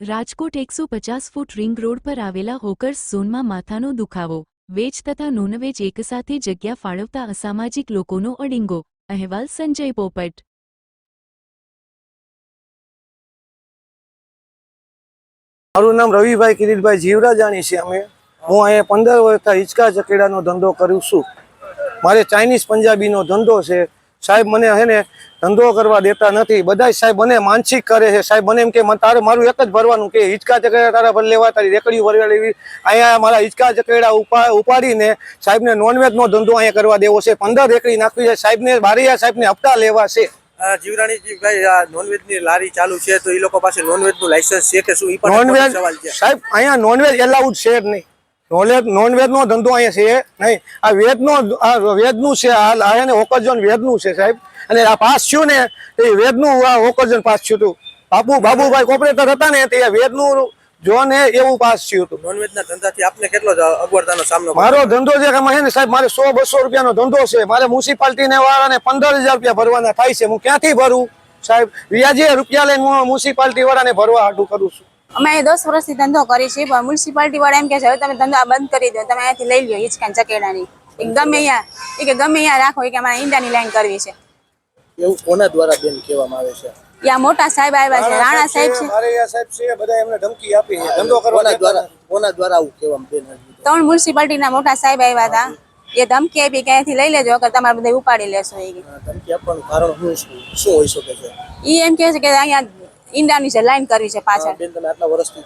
રાજકોટ એકસો પચાસ foot ring road પર આવેલા હોકર્સ ઝોનમાં માથાનો દુખાવો. વેજ તથા નોનવેજ એકસાથે જગ્યા ફાળવતા અસામાજિક લોકોનો અડિંગો. અહેવાલ સંજય પોપટ. મારું નામ રવિભાઈ કિરીટભાઈ જીવરાજાણી છે. અમે હું અહીંયા પંદર વર્ષથી હિંચકા ચકેડાનો ધંધો કરું છું. મારે ચાઇનીઝ પંજાબીનો ધંધો છે. સાહેબ મને હે ને ધંધો કરવા દેતા નથી. બધા સાહેબ મને માનસિક કરે છે. સાહેબ મને એમ કે તારે મારું એક જ ભરવાનું કે હિંચકા ચકેડા તારા ભર લેવા તારી રેકડીઓ ભરવા લેવી. અહીંયા મારા હિંચકા ચકડ્યા ઉપા ઉપાડીને સાહેબને નોનવેજનો ધંધો અહીંયા કરવા દેવો છે. પંદર રેકડી નાખવી છે. સાહેબને બારીયા સાહેબને હપ્તા લેવા છે. આ જીવરાણીજી ભાઈ આ નોનવેજની લારી ચાલુ છે તો એ લોકો પાસે નોનવેજનું લાયસન્સ છે કે શું? એ પણ સવાલ છે. સાહેબ અહીંયા નોનવેજ એલાઉડ છે જ નહીં. નોનવેજ નોનવેજ નો ધંધો અહીંયા છે નહીં? આ વેજ નો નું છે આ ઓકર્જન વેજનું છે સાહેબ. અને આ પાસ થયું ને એ વેજનું આ ઓકર્જન પાસ થયું હતું. બાપુ બાબુભાઈ કોપરેટર હતા ને તે વેજનું એવું પાસ થયું હતું. નોનવેજ ના ધંધાથી આપને કેટલો અગવડતાનો સામનો મારો ધંધો છે કે સાહેબ મારે સો બસો રૂપિયાનો ધંધો છે. મારે મ્યુનિસિપાલિટી ને વાળાને પંદર હજાર રૂપિયા ભરવાના થાય છે. હું ક્યાંથી ભરું? સાહેબ વ્યાજે રૂપિયા લઈને હું મ્યુનિસિપાલિટી વાળાને ભરવા હાટું કરું છું. અમે અહીં દસ વર્ષથી ધંધો કરીએ છીએ પણ મ્યુનિસિપાલિટી વાળા એમ કે છે હવે તમે ધંધો આ બંધ કરી દો તમે અહીંયાથી લઈ લો હિંચકાન ચકેડાની. એ ગમે અહીંયા એ કે ગમે અહીંયા રાખો એ કે અમારે ઈંડાની લાઈન કરવી છે. એવું કોના દ્વારા બેન કહેવામાં આવે છે? મોટા સાહેબ આવ્યા છે રાણા સાહેબ છે. મારે સાહેબ છે બધા એમને ધમકી આપી છે ધંધો કરવા દ્વારા કોના દ્વારા આવું કહેવામાં બેન ત્રણ મ્યુનિસિપાલિટીના મોટા સાહેબ આવ્યા હતા. એ ધમકી આપી કે લઈ લેજો કે તમારે બધા ઉપાડી લેશો એ. ધમકી આપવાનું કારણ શું શું શું હોઈ શકે છે? એ એમ કહે છે કે અહીંયા ઈંડાની છે લાઈન કરવી છે પાછળ. બેન તમે આટલા વર્ષથી